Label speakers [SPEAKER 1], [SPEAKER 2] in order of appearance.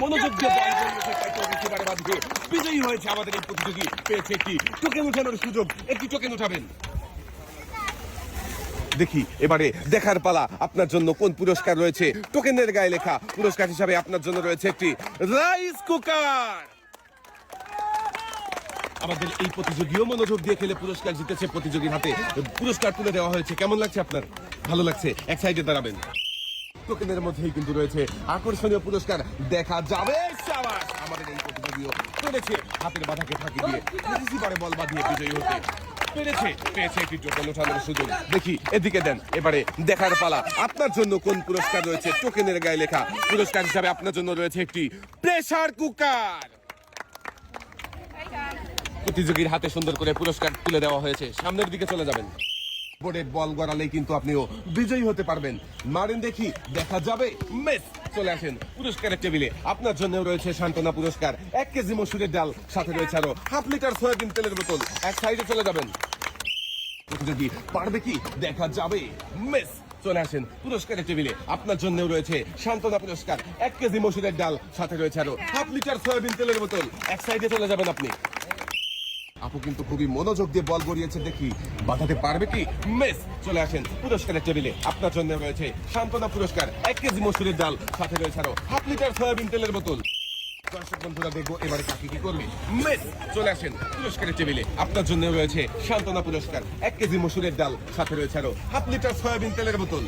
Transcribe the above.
[SPEAKER 1] মনোযোগ বিজয়ী হয়েছে আমাদের এই প্রতিযোগী। পেয়েছে একটি টোকেন উঠানোর সুযোগ। একটি টোকেন উঠাবেন। দেখি, এবারে দেখার পালা আপনার জন্য কোন পুরস্কার রয়েছে? টোকেনের গায়ে লেখা পুরস্কার হিসাবে আপনার জন্য রয়েছে একটি রাইস কুকার। আমাদের এই প্রতিযোগীও মনোযোগ দিয়ে খেলে পুরস্কার জিতেছে প্রতিযোগীর হাতে। পুরস্কার তুলে দেওয়া হয়েছে। কেমন লাগছে আপনার? ভালো লাগছে? এক সাইডে দাঁড়াবেন। টোকেনের মধ্যেই কিন্তু রয়েছে আকর্ষণীয় পুরস্কার। দেখা যাবে আমাদের এই প্রতিযোগীও পেরেছে। হাতের বাধাকে ফাঁকি দিয়ে রিসিভারে বল বিজয়ী হতে পেরেছে। পেয়েছে একটি টোকেন ওঠানোর সুযোগ। দেখি, এদিকে দেন, এবারে দেখার পালা। আপনার জন্য কোন পুরস্কার রয়েছে? টোকেনের গায়ে লেখা পুরস্কার হিসাবে আপনার জন্য রয়েছে একটি প্রেসার কুকার। প্রতিযোগীর হাতে সুন্দর করে পুরস্কার তুলে দেওয়া হয়েছে। সামনের দিকে চলে যাবেন। বোর্ডে বল গড়ালেই কিন্তু আপনিও বিজয়ী হতে পারবেন। মারেন দেখি, দেখা যাবে, মেস, চলে আসেন পুরস্কারের টেবিলে। আপনার জন্য রয়েছে সান্ত্বনা পুরস্কার। এক কেজি মসুরের ডাল, সাথে রয়েছে আরও হাফ লিটার সয়াবিন তেলের বোতল। এক সাইডে চলে যাবেন। প্রতিযোগী পারবে কি? দেখা যাবে, মেস, চলে আসেন পুরস্কারের টেবিলে। আপনার জন্য রয়েছে সান্ত্বনা পুরস্কার। এক কেজি মসুরের ডাল, সাথে রয়েছে আরও হাফ লিটার সয়াবিন তেলের বোতল। এক সাইডে চলে যাবেন আপনি। আপু কিন্তু খুবই মনোযোগ দিয়ে বল গড়িয়েছে, দেখি। বাঁধাতে পারবে কি? মেস, চলে আসেন। পুরস্কারের টেবিলে আপনার জন্য রয়েছে সান্ত্বনা পুরস্কার, এক কেজি মসুরের ডাল, সাথে রয়েছে আরও হাফ লিটার সয়াবিন তেলের বোতল। দেখব এবারে কাকে কি করবে। মেস, চলে আসেন পুরস্কারের টেবিলে। আপনার জন্য রয়েছে সান্ত্বনা পুরস্কার, এক কেজি মসুরের ডাল, সাথে রয়েছে আরও হাফ লিটার সয়াবিন তেলের বোতল।